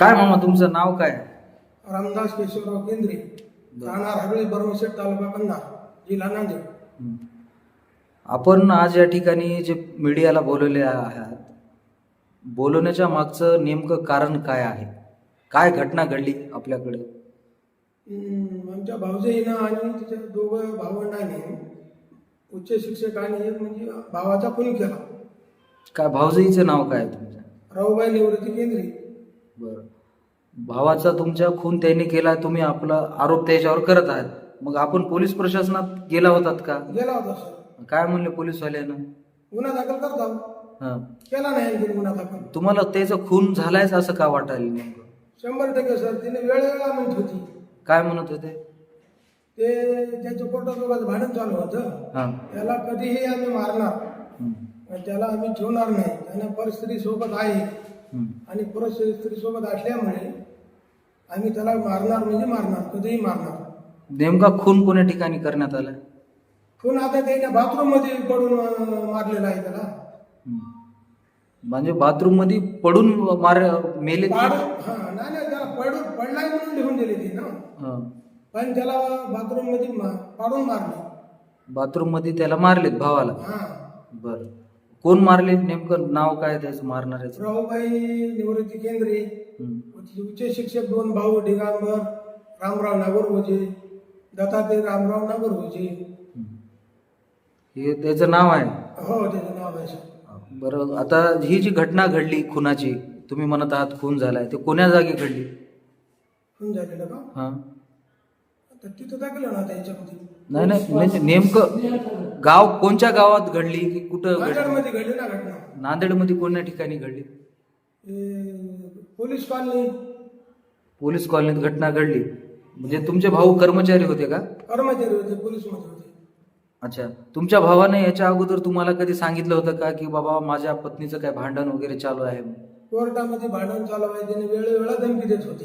काय मामा तुमचं नाव काय? रामदास केशवराव केंद्रे राहणार हरळी बरमशेट तालुका कंधार जिल्हा नांदेड. आपण आज या ठिकाणी जे मीडियाला बोलवले आहात बोलवण्याच्या मागचं नेमकं कारण काय आहे? काय घटना घडली आपल्याकडे? आमच्या भाऊजाईनं आणि तिच्या दोघं भावंडांनी उच्च शिक्षक आणि एक म्हणजे भावाचा खून केला. काय भाऊजाईचं नाव काय तुमचं? राऊबाई निवृत्ती केंद्रे. बरं. भावाचा तुमच्या खून त्यांनी केला तुम्ही आपला आरोप त्याच्यावर करत आहात. मग आपण पोलीस प्रशासनात गेला होतात का? गेला होता सर. काय म्हणले पोलीसवाल्यानं? गुन्हा दाखल करता. हां. केला नाही आणखी गुन्हा दाखल. तुम्हाला त्याचा खून झालायच असं का वाटायला नेमकं? शंभर टक्के सर. तिने वेळेवेळा म्हणत होती. काय म्हणत होते? ते त्याच्या पोटासोबत भांडण चालू होतं. हां. त्याला कधीही आम्ही मारणार. हं, त्याला आम्ही ठेवणार नाही. त्याने परिस्थिती सोबत आहे. आणि परिस्थिती सोबत असल्यामुळे आम्ही त्याला मारणार म्हणजे मारणार कधीही मारणार. नेमका खून कोण्या ठिकाणी करण्यात आला? खून आता त्याने बाथरूममध्ये पडून अं, मारलेला आहे त्याला. म्हणजे बाथरूममध्ये पडून मार मेले ते? पाड हा नाही नाही त्याला पडून पडलाय म्हणून लिहून दिली ती ना. हं. पण त्याला बाथरूममध्ये मा- पाडून मारले. बाथरूममध्ये त्याला मारलेत भावाला? हा. बर. कोण मारले? नेमकं नाव काय त्याचं मारणाऱ्याचं? राहुबाई निवृत्ती केंद्रे. हं. उच्च शिक्षक दोन भाऊ दिगांबर रामराव नागोरभोजे दत्तात्रय रामराव नागोरभोजे हे त्याचं नाव आहे? हो त्याचं नाव आहे सर. बरं आता ही जी घटना घडली खुनाची तुम्ही म्हणत आहात खून झालाय ते कोण्या जागी घडली? खून झालेलं का? हा. तर तिथं दाखलं ना त्याच्यामध्ये नाही नाही म्हणजे नेमकं गाव कोणत्या गावात घडली की कुठं घडली? नांदेडमध्ये घडली ना घटना. नांदेडमध्ये कोणत्या ठिकाणी घडली? हे पोलीस कॉलनी. पोलीस कॉलनीत घटना घडली. म्हणजे तुमचे भाऊ कर्मचारी होते का? कर्मचारी होते पोलीसमध्ये होते. अच्छा. तुमच्या भावाने याच्या अगोदर तुम्हाला कधी सांगितलं होतं का की बाबा माझ्या पत्नीचं काय भांडण वगैरे चालू आहे? कोर्टामध्ये भांडण चालू आहे त्याने वेळोवेळा धमकी देत होते.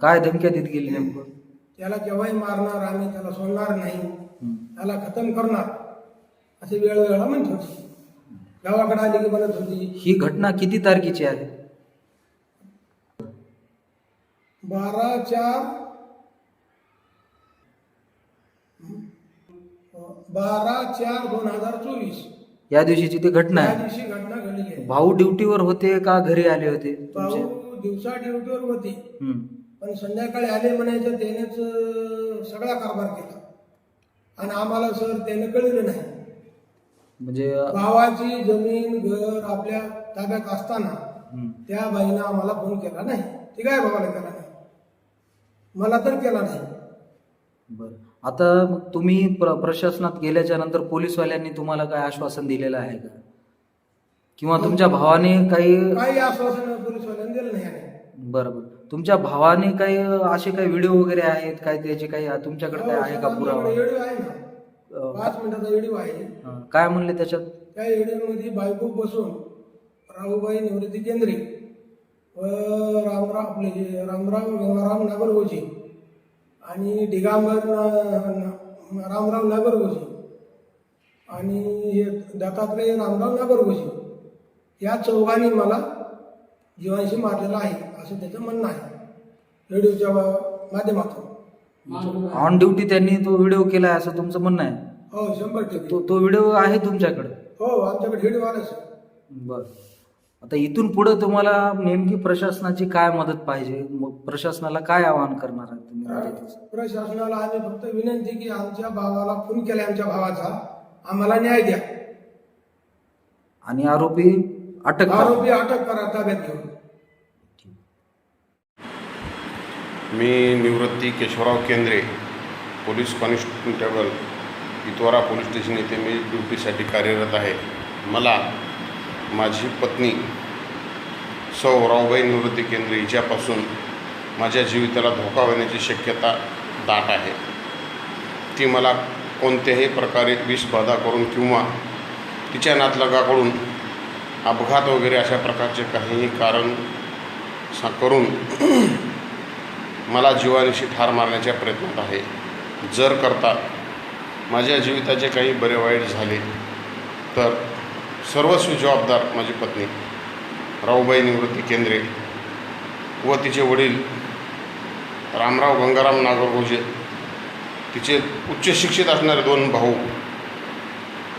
काय धमक्या देत गेली नेमकं? त्याला केव्हाही मारणार आम्ही त्याला सोडणार नाही. त्याला खतम करणार. असे वेळोवेळा म्हणत होती. गावाकडे आली की म्हणत होती. ही घटना किती तारखेची आहे? बारा चार बारा चार दोन हजार चोवीस. या दिवशीची ती घटना त्या आहे. दिवशी घटना घडली आहे. भाऊ ड्युटीवर होते का घरी आले होते तुमचे? भाऊ दिवसा ड्युटीवर होते. पण संध्याकाळी आले म्हणायचं त्यानेच सगळा कारभार केला. आणि आम्हाला सर त्याने कळलं नाही. म्हणजे भावाची जमीन घर आपल्या ताब्यात असताना. त्या बाईनं आम्हाला फोन केला नाही. ती काय भावाला केला नाही? मला तर केला नाही. बरं. आता मग तुम्ही प्र प्रशासनात गेल्याच्यानंतर पोलीसवाल्यांनी तुम्हाला काय आश्वासन दिलेलं आहे का? किंवा तुमच्या भावाने काही काही आश्वासन पोलीसवाल्यांनी दिलं नाही. आहे. बरं बरं. तुमच्या भावाने काही असे काही व्हिडिओ वगैरे आहेत काय त्याचे काही तुमच्याकडे काय आहे का पुरावा? व्हिडिओ आहे ना. पाच मिनिटाचा व्हिडिओ आहे. हं. काय म्हणले त्याच्यात? त्या व्हिडिओमध्ये बायको बसून राहुबाई निवृत्ती केंद्रे व रामराव आपले हे रामराव गंगाराम नागरगोजी आणि दिगांबर न- न- रामराव नागरगोजी आणि हे दत्तात्रय रामराव नागरगोजी या चौघांनी मला जीवांशी मारलेला आहे असं त्याचं म्हणणं आहे. व्हिडिओच्या मा- माध्यमातून. ऑन ड्युटी त्यांनी तो व्हिडिओ केला आहे असं तुमचं म्हणणं आहे? हो शंभर टक्के. तो तो व्हिडिओ आहे तुमच्याकडे? हो आमच्याकडे व्हिडिओ आला सर बर. आता इथून पुढे तुम्हाला नेमकी प्रशासनाची काय मदत पाहिजे? मग प्रशासनाला काय आवाहन करणार आहे तुम्ही? मदतीचं? प्रशासनाला आम्ही फक्त विनंती की आमच्या भावाला खून केला आमच्या भावाचा. आम्हाला न्याय द्या. आणि आरोपी अटक. आरोपी अटक करा ताब्यात घेऊन. मी Nivrutti Keshavrao Kendre police constable Itwara police station येथे मी ड्युटीसाठी कार्यरत आहे. मला माझी पत्नी सौ रावबाई निवृत्ती केंद्रे हिच्यापासून माझ्या जीविताला धोका होण्याची शक्यता दाट आहे. ती मला कोणत्याही प्रकारे विषबाधा करून किंवा तिच्या नातलगाकडून अपघात वगैरे अशा प्रकारचे काहीही कारण सा करून मला जीवानिशी ठार मारण्याच्या प्रयत्नात आहे. जर करता माझ्या जीविताचे काही बरे वाईट झाले तर सर्वस्वी जबाबदार माझी पत्नी राऊबाई निवृत्ती केंद्रे व तिचे वडील रामराव गंगाराम नागरगोजे तिचे उच्च शिक्षित असणारे दोन भाऊ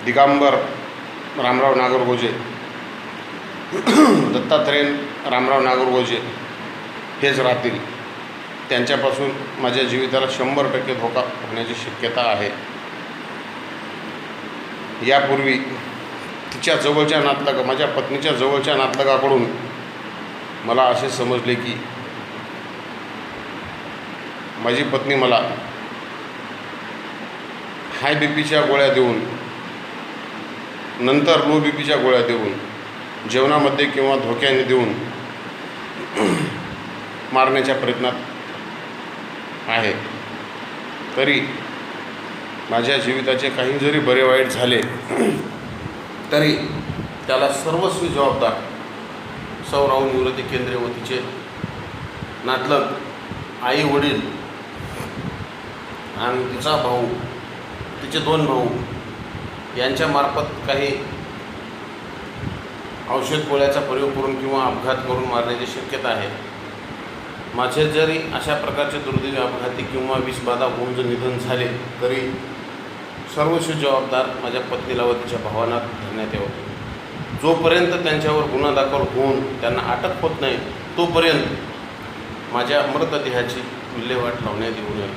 दिगांबर रामराव नागरगोजे दत्तात्रेय रामराव नागरगोजे हेच राहतील. त्यांच्यापासून माझ्या जीविताला शंभर टक्के धोका होण्याची शक्यता आहे. यापूर्वी तिच्या जवळच्या नातलगा माझ्या पत्नीच्या जवळच्या नातलगाकडून मला असे समजले की माझी पत्नी मला हाय बी पीच्या गोळ्या देऊन नंतर लो बी पीच्या गोळ्या देऊन जेवणामध्ये किंवा धोक्याने देऊन मारण्याच्या प्रयत्नात आहे. तरी माझ्या जीविताचे काही जरी बरे वाईट झाले तरी त्याला सर्वस्वी जबाबदार सौराव निवृत्ती केंद्रे व तिचे नातलग आई वडील आणि तिचा भाऊ तिचे दोन भाऊ यांच्यामार्फत काही औषध गोळ्याचा प्रयोग करून किंवा अपघात करून मारण्याची शक्यता आहे. माझे जरी अशा प्रकारचे दुर्दैवी अपघाती किंवा विषबाधा होऊन जर निधन झाले तरी सर्वस्व जबाबदार माझ्या पत्नीला व तिच्या भावांना धरण्यात यावं. जोपर्यंत त्यांच्यावर गुन्हा दाखल होऊन त्यांना अटक होत नाही तोपर्यंत माझ्या मृतदेहाची विल्हेवाट लावण्यात येऊ नये.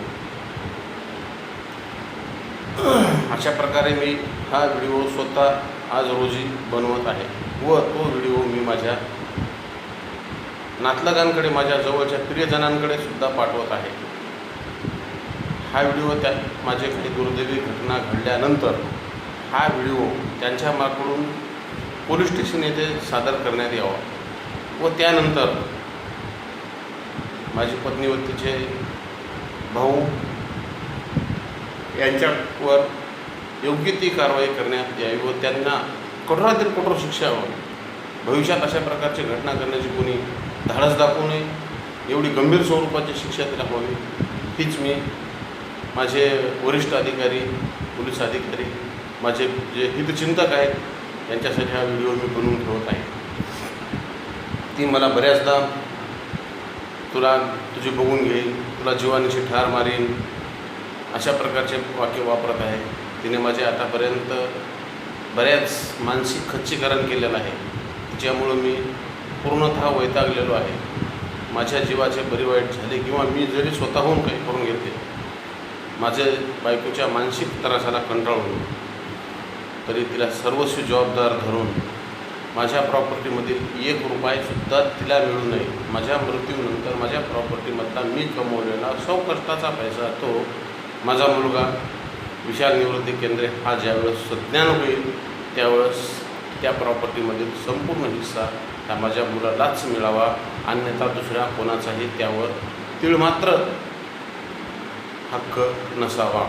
अशा प्रकारे मी हा व्हिडिओ स्वतः आज रोजी बनवत आहे व तो व्हिडिओ मी माझ्या नातलगांकडे माझ्या जवळच्या प्रियजनांकडे सुद्धा पाठवत आहे. हा व्हिडिओ त्या माझे काही दुर्दैवी घटना घडल्यानंतर हा व्हिडिओ त्यांच्या माकडून पोलीस स्टेशन येथे सादर करण्यात यावा व त्यानंतर माझी पत्नी व तिचे भाऊ यांच्यावर योग्य ती कारवाई करण्यात यावी व त्यांना कठोरातील कठोर शिक्षा व्हावी. भविष्यात अशा प्रकारची घटना करण्याची कोणी धाडस दाखवू नये. एवढी गंभीर स्वरूपाची शिक्षा त्याला व्हावी. हीच मी माझे वरिष्ठ अधिकारी पोलीस अधिकारी माझे जे हितचिंतक आहेत यांच्यासाठी हा व्हिडिओ मी बनवून ठेवत आहे. ती मला बऱ्याचदा तुला तुझी बघून घेईन तुला जीवानीशी ठार मारीन अशा प्रकारचे वाक्य वापरत आहे. तिने माझे आतापर्यंत बऱ्याच मानसिक खच्चीकरण केलेलं आहे. ज्यामुळं मी पूर्णतः वैतागलेलो आहे. माझ्या जीवाचे बरी वाईट झाले किंवा मी जरी स्वतःहून काही करून घेतले माझे बायकोच्या मानसिक त्रासाला कंटाळून तरी तिला सर्वस्वी जबाबदार धरून माझ्या प्रॉपर्टीमधील एक रुपयासुद्धा तिला मिळू नये. माझ्या मृत्यूनंतर माझ्या प्रॉपर्टीमधला मी कमवलेला सौ कष्टाचा पैसा तो माझा मुलगा विशाल निवृत्ती केंद्रे हा ज्यावेळेस सज्ञान होईल त्यावेळेस त्या प्रॉपर्टीमधील संपूर्ण हिस्सा हा माझ्या मुलालाच मिळावा. अन्यथा दुसऱ्या कोणाचाही त्यावर तीळ मात्र हक्क नसावा.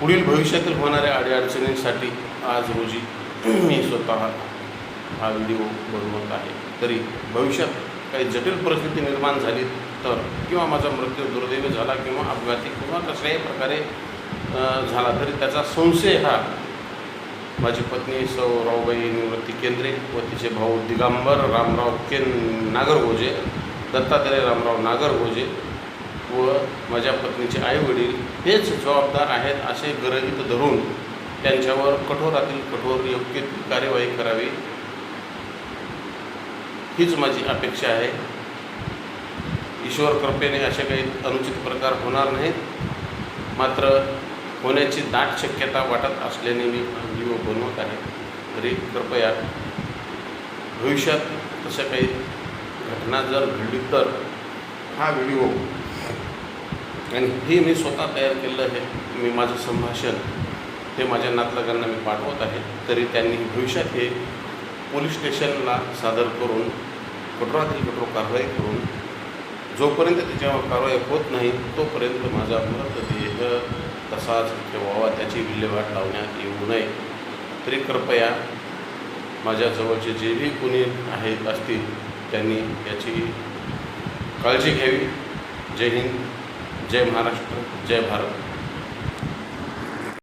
पुढील भविष्यातील होणाऱ्या अडीअडचणींसाठी आज रोजी मी स्वतः हा व्हिडिओ बनवत आहे. तरी भविष्यात काही जटिल परिस्थिती निर्माण झाली तर किंवा माझा मृत्यू दुर्दैवी झाला किंवा अपघाती किंवा कसल्याही प्रकारे झाला तरी त्याचा संशय हा माझी पत्नी सौ रावबाई निवृत्ती केंद्रे व तिचे भाऊ दिगंबर रामराव केन नागरगोजे दत्तात्रय रामराव नागरगोजे व माझ्या पत्नीचे आईवडील हेच जबाबदार आहेत असे गरहित धरून त्यांच्यावर कठोरातील कठोर योग्य कार्यवाही करावी. हीच माझी अपेक्षा आहे. ईश्वर कृपेने असे काही अनुचित प्रकार होणार नाहीत. मात्र होण्याची दाट शक्यता वाटत असल्याने मी हा व्हिडिओ बनवत आहे. तरी कृपया भविष्यात तशा काही घटना जर घडली तर हा व्हिडिओ आणि हे मी स्वतः तयार केलेलं आहे. मी माझं संभाषण हे माझ्या नातलगांना मी पाठवत आहे. तरी त्यांनी भविष्यात हे पोलीस स्टेशनला सादर करून कठोरातील कठोर कारवाई करून जोपर्यंत त्याच्यावर कारवाई होत नाही तोपर्यंत माझा मृतदेह तसाच ठेवावा त्याची विल्हेवाट लावण्यात येऊ नये. तरी कृपया माझ्या जवळचे जे बी कोणी आहेत असतील त्यांनी याची काळजी घ्यावी. जय हिंद जय महाराष्ट्र जय भारत.